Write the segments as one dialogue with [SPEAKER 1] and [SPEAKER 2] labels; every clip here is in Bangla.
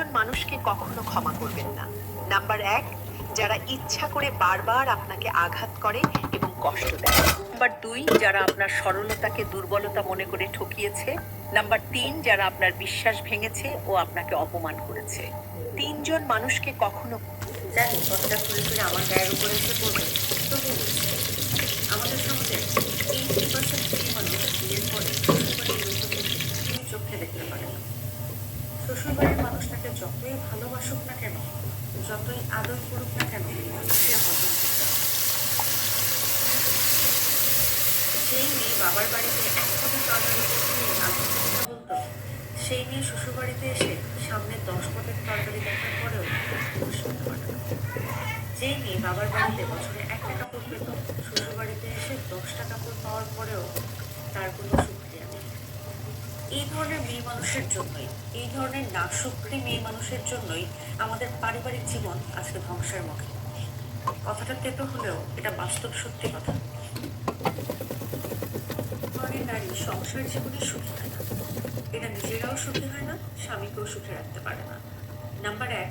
[SPEAKER 1] তিনজন মানুষকে কখনো ক্ষমা করবেন না। নাম্বার এক, যারা ইচ্ছা করে বারবার আপনাকে আঘাত করে এবং কষ্ট দেয়। নাম্বার দুই, যারা আপনার সরলতাকে দুর্বলতা মনে করে ঠকিয়েছে। নাম্বার তিন, যারা আপনার বিশ্বাস ভেঙেছে ও আপনাকে অপমান করেছে। তিনজন মানুষকে কখনো
[SPEAKER 2] জানি ঘুরে ফিরে আমার গায়ের উপরে এসে পড়বে? তবু আমাদের সমাজে এইটি পার্সেন্ট মেয়ে মানুষ বিয়ের পরে চোখে দেখতে পারে না। শ্বশুরবাড়ির তাকে যতই ভালোবাসুক না কেন, যতই আদর করুক না কেন, সে হজম করতে পারে না। যেই মেয়ে বাবার বাড়িতে এক কোটি তরকারি নিয়ে আত্মহত্যা বলতো সেই মেয়ে শ্বশুরবাড়িতে এসে সামনে দশ পদের তরকারি দেখার পরেও পারে যেই মেয়ে বাবার বাড়িতে বছরে একটা কাপড় পেত শ্বশুর বাড়িতে এসে দশটা কাপড় পাওয়ার পরেও তার কোনো নেই এই ধরনের মেয়ে মানুষের জন্যই, এই ধরনের না সুক্রি মেয়ে মানুষের জন্যই আমাদের পারিবারিক জীবন আজকে ধ্বংসের মুখে। কথাটা তেতো হলেও এটা বাস্তব সত্যি কথা। ধরনের নারী সংসার জীবনে সুখী হয় না। এরা নিজেরাও সুখী হয় না, স্বামীকেও সুখে রাখতে পারে না। নাম্বার এক,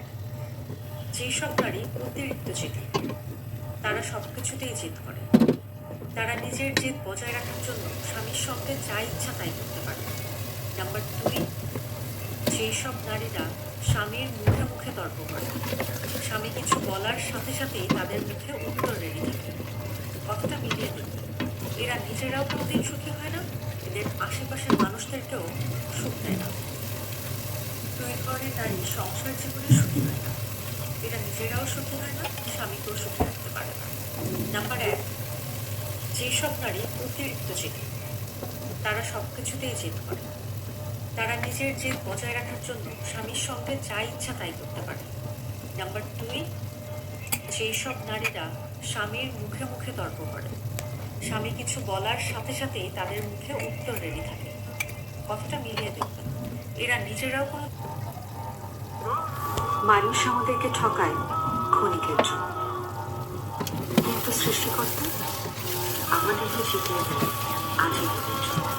[SPEAKER 2] যেসব নারী অতিরিক্ত জেদি, তারা সব কিছুতেই জেদ করে। তারা নিজের জেদ বজায় রাখার জন্য স্বামীর সঙ্গে যা ইচ্ছা তাই করতে পারে। নাম্বার দুই, যেসব নারীরা স্বামীর মুখে মুখে তর্ক করে, স্বামী কিছু বলার সাথে সাথেই তাদের মুখে উত্তর রেডি থাকে। কথাটা মিলিয়ে দিন এরা নিজেরাও কোনোদিন সুখী হয় না, এদের আশেপাশের মানুষদেরকেও সুখ দেয় না। দুই ধরনের নারী সংসার জীবনে সুখী হয় না। এরা নিজেরাও সুখী হয় না, স্বামীকেও সুখী রাখতে পারে না। নাম্বার এক, যেসব নারী অতিরিক্ত জেদি, তারা সব কিছুতেই জেদ করে। তারা নিজের জেদ বজায় রাখার জন্য স্বামীর সঙ্গে যা ইচ্ছা তাই করতে পারে। নাম্বার দুই যেসব নারীরা স্বামীর মুখে মুখে তর্ক করে, স্বামী কিছু বলার সাথে সাথেই তাদের মুখে উত্তর রেডি থাকে। কথাটা মিলিয়ে দেখবেন এরা নিজেরাও কোনো
[SPEAKER 3] মানুষ আমাদেরকে ঠকায় ক্ষণিকের জন্য। কিন্তু সৃষ্টিকর্তা আমাদেরকে শিখিয়ে দেয় আজীবনের জন্য।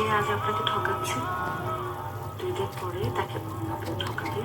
[SPEAKER 3] যে আজ আপনাকে ঠকাচ্ছে দুই দিন পরে তাকে ঠকাবে।